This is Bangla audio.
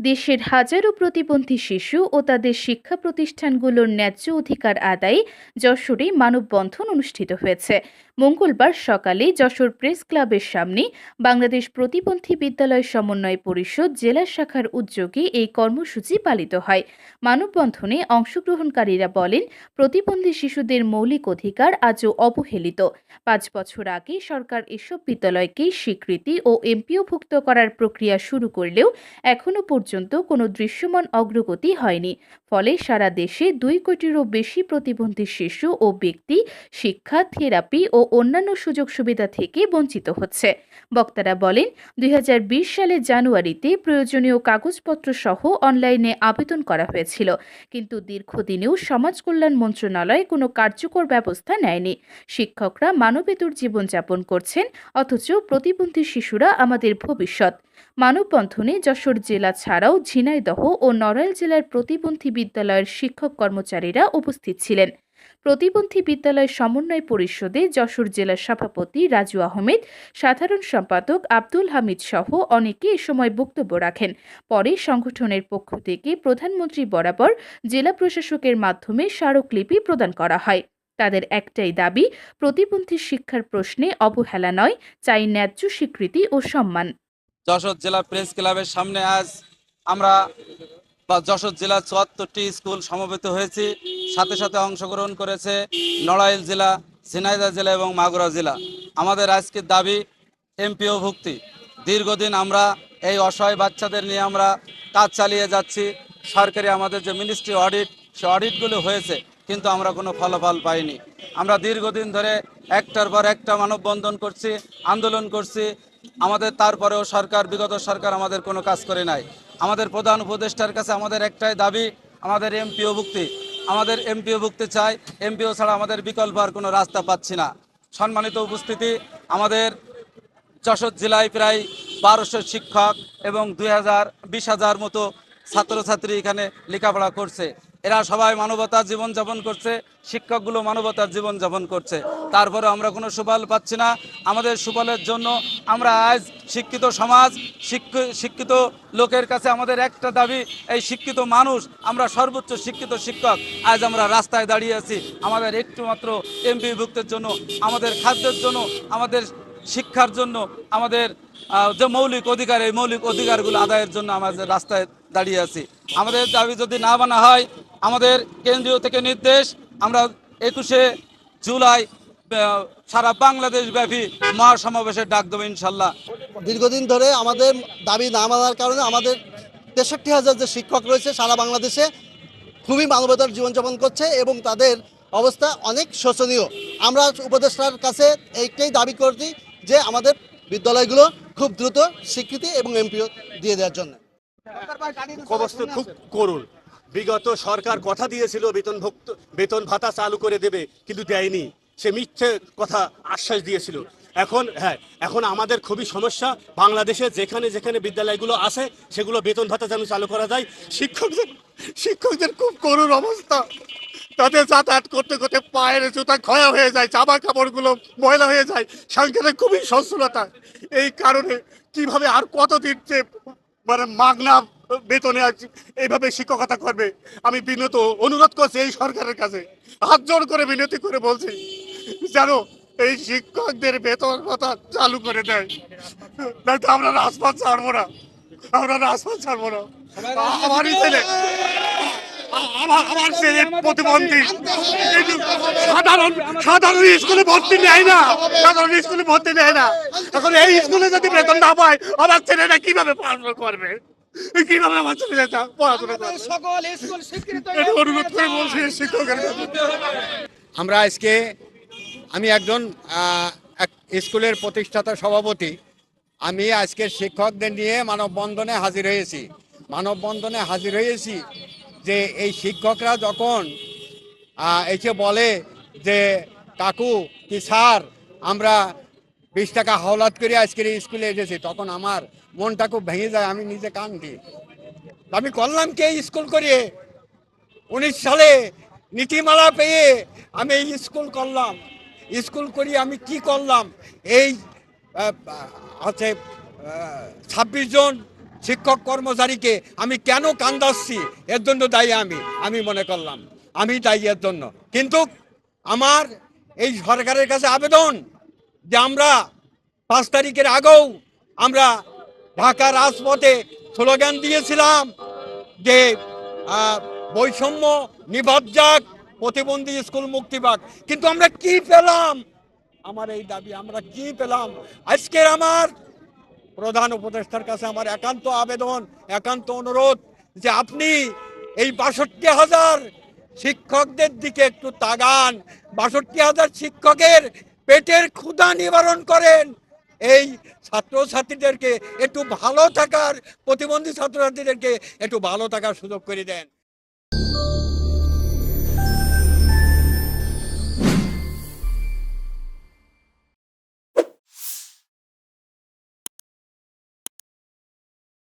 দেশের হাজারো প্রতিবন্ধী শিশু ও তাদের শিক্ষা প্রতিষ্ঠানগুলোর ন্যায্য অধিকার আদায়ে যশোরে মানববন্ধন অনুষ্ঠিত হয়েছে। মঙ্গলবার সকালে যশোর প্রেস ক্লাবের সামনে বাংলাদেশ প্রতিবন্ধী বিদ্যালয় সমন্বয় পরিষদ জেলা শাখার উদ্যোগে এই কর্মসূচি পালিত হয়। মানববন্ধনে অংশগ্রহণকারীরা বলেন, প্রতিবন্ধী শিশুদের মৌলিক অধিকার আজও অবহেলিত। পাঁচ বছর আগে সরকার এসব বিদ্যালয়কে স্বীকৃতি ও এমপিওভুক্ত করার প্রক্রিয়া শুরু করলেও এখনও পর্যন্ত কোনো দৃশ্যমান অগ্রগতি হয়নি। ফলে সারা দেশে দুই কোটিরও বেশি প্রতিবন্ধী শিশু ও ব্যক্তি শিক্ষা, থেরাপি ও অন্যান্য সুযোগ সুবিধা থেকে বঞ্চিত হচ্ছে। বক্তারা বলেন, দুই হাজার বিশ সালের জানুয়ারিতে প্রয়োজনীয় কাগজপত্র সহ অনলাইনে আবেদন করা হয়েছিল, কিন্তু দীর্ঘদিনেও সমাজ কল্যাণ মন্ত্রণালয় কোনো কার্যকর ব্যবস্থা নেয়নি। শিক্ষকরা মানবেতর জীবনযাপন করছেন, অথচ প্রতিবন্ধী শিশুরা আমাদের ভবিষ্যৎ। মানববন্ধনে যশোর জেলা ছাড়াও ঝিনাইদহ ও নড়াইল জেলার প্রতিবন্ধী বিদ্যালয়ের শিক্ষক কর্মচারীরা উপস্থিত ছিলেন। প্রতিবন্ধী বিদ্যালয় সমন্বয় পরিষদে যশোর জেলার সভাপতি রাজু আহমেদ, সাধারণ সম্পাদক আব্দুল হামিদ সহ অনেকে এ সময় বক্তব্য রাখেন। পরে সংগঠনের পক্ষ থেকে প্রধানমন্ত্রী বরাবর জেলা প্রশাসকের মাধ্যমে স্মারকলিপি প্রদান করা হয়। তাদের একটাই দাবি, প্রতিবন্ধী শিক্ষার প্রশ্নে অবহেলা নয়, চাই ন্যায্য স্বীকৃতি ও সম্মান। যশোর জেলা প্রেস ক্লাবের সামনে আজ আমরা যশোর জেলা চুয়াত্তরটি স্কুল সমবেত হয়েছি। সাথে সাথে অংশগ্রহণ করেছে নড়াইল জেলা, ঝিনাইদহ জেলা এবং মাগুরা জেলা। আমাদের আজকের দাবি এমপিও ভুক্তি দীর্ঘদিন আমরা এই অসহায় বাচ্চাদের নিয়ে আমরা কাজ চালিয়ে যাচ্ছি। সরকারি আমাদের যে মিনিস্ট্রি অডিট সে অডিটগুলো হয়েছে, কিন্তু আমরা কোনো ফলাফল পাইনি। আমরা দীর্ঘদিন ধরে একটার পর একটা মানববন্ধন করছি, আন্দোলন করছি। আমাদের তারপরেও সরকার, বিগত সরকার আমাদের কোনো কাজ করে নাই। আমাদের প্রধান উপদেষ্টার কাছে আমাদের একটাই দাবি, আমাদের এমপিও ভুক্তি আমাদের এমপিও ভুগতে চাই এমপিও ছাড়া আমাদের বিকল্প আর কোনো রাস্তা পাচ্ছি না। সম্মানিত উপস্থিতি, আমাদের যশোর জেলায় প্রায় বারোশো শিক্ষক এবং দুই হাজার, বিশ হাজার মতো ছাত্রছাত্রী এখানে লেখাপড়া করছে। এরা সবাই মানবতার জীবনযাপন করছে, শিক্ষকগুলো মানবতার জীবনযাপন করছে। তারপরে আমরা কোনো সুফল পাচ্ছি না। আমাদের সুফলের জন্য আমরা আজ শিক্ষিত সমাজ, শিক্ষ- শিক্ষিত লোকের কাছে আমাদের একটা দাবি, এই শিক্ষিত মানুষ, আমরা সর্বোচ্চ শিক্ষিত শিক্ষক, আজ আমরা রাস্তায় দাঁড়িয়ে আছি। আমাদের একটু মাত্র এমপি ভুক্তের জন্য, আমাদের খাদ্যের জন্য, আমাদের শিক্ষার জন্য, আমাদের যে মৌলিক অধিকার, এই মৌলিক অধিকারগুলো আদায়ের জন্য আমাদের রাস্তায় দাঁড়িয়ে আছি। আমাদের দাবি যদি না মানা হয় আমাদের কেন্দ্রীয় থেকে নির্দেশ আমরা একুশে জুলাই সারা বাংলাদেশ ব্যাপী মহাসমাবেশের ডাক দেবো ইনশাল্লাহ দীর্ঘদিন ধরে আমাদের দাবি না মানার কারণে আমাদের তেষট্টি হাজার যে শিক্ষক রয়েছে সারা বাংলাদেশে খুবই মানবতার জীবনযাপন করছে এবং তাদের অবস্থা অনেক শোচনীয়। আমরা উপদেষ্টার কাছে এইটাই দাবি করছি যে আমাদের বিদ্যালয়গুলো খুব দ্রুত স্বীকৃতি এবং এমপিও দিয়ে দেওয়ার জন্য। অবস্থা খুব করুণ। বিগত সরকার কথা দিয়েছিল, বেতন ভুক্ত, বেতন ভাতা চালু করে দেবে, কিন্তু দেয়নি। সে মিথ্যে কথা আশ্বাস দিয়েছিল। এখন হ্যাঁ এখন আমাদের খুবই সমস্যা। বাংলাদেশে যেখানে যেখানে বিদ্যালয়গুলো আছে, সেগুলো বেতন ভাতা যেন চালু করা যায়। শিক্ষকদের শিক্ষকদের খুব করুণ অবস্থা। তাদের যাতায়াত করতে করতে পায়ের জুতা ক্ষয় হয়ে যায়, জামা কাপড়গুলো ময়লা হয়ে যায়। সংখ্যাটা খুবই সচ্ছলতা। এই কারণে কীভাবে আর কতদিন যে মানে মাগনা বেতনে আজ এইভাবে শিক্ষকতা করবে। আমি বিনত অনুরোধ করছি এই সরকারের কাছে। হাত জোর করে বিনতি করে বলছি, জানো, এই শিক্ষকদের বেতন কথা চালু করে দেয়। নয়তো আমরা রাজপথ ছাড়বো না। আমরা রাজপথ ছাড়বো না। আমারই ছেলে, আমার আমার ছেলে প্রতিবন্ধী। সাধারণ সাধারণ স্কুলে ভর্তি নেয় না। সাধারণ স্কুলে ভর্তি নেয় না। এখন এই স্কুলে যদি বেতন না পায়, আমার ছেলেরা কীভাবে পড়াশোনা করবে? কীভাবে আমার ছেলেটা পড়াশোনা সকল স্কুল স্বীকৃত অনুরোধ করে বলছি শিক্ষকের আমরা আজকে আমি একজন এক স্কুলের প্রতিষ্ঠাতা সভাপতি। আমি আজকে শিক্ষকদের নিয়ে মানববন্ধনে হাজির হয়েছি। মানববন্ধনে হাজির হয়েছি যে এই শিক্ষকরা যখন এসে বলে যে কাকু কি স্যার আমরা বিশ টাকা হাওলাত করে আজকের স্কুলে এসেছি, তখন আমার মনটা খুব ভেঙে যায়, আমি নিজে কান্দি। আমি করলাম কে স্কুল করিয়ে উনিশ সালে নীতিমালা পেয়ে আমি এই স্কুল করলাম। স্কুল করি আমি কি করলাম? এই আছে ছাব্বিশ জন শিক্ষক কর্মচারীকে আমি কেন কান্দাচ্ছি? এর জন্য দায়ী আমি আমি মনে করলাম। আমি দায়ী এর জন্য। কিন্তু আমার এই সরকারের কাছে আবেদন যে আমরা পাঁচ তারিখের আগেও আমরা ঢাকা রাজপথে স্লোগান দিয়েছিলাম যে বৈষম্য নিভাব যাক প্রতিবন্ধী স্কুল মুক্তি পাক। কিন্তু আমরা কি পেলাম? আমার এই দাবি, আমরা কি পেলাম? আজকের আমার প্রধান উপদেষ্টার কাছে আমার একান্ত আবেদন, একান্ত অনুরোধ যে আপনি এই বাষট্টি হাজার শিক্ষকদের দিকে একটু তাগান বাষট্টি হাজার শিক্ষকের পেটের ক্ষুধা নিবারণ করেন। এই ছাত্রছাত্রীদেরকে একটু ভালো থাকার, প্রতিবন্ধী ছাত্রছাত্রীদেরকে একটু ভালো থাকার সুযোগ করে দেন।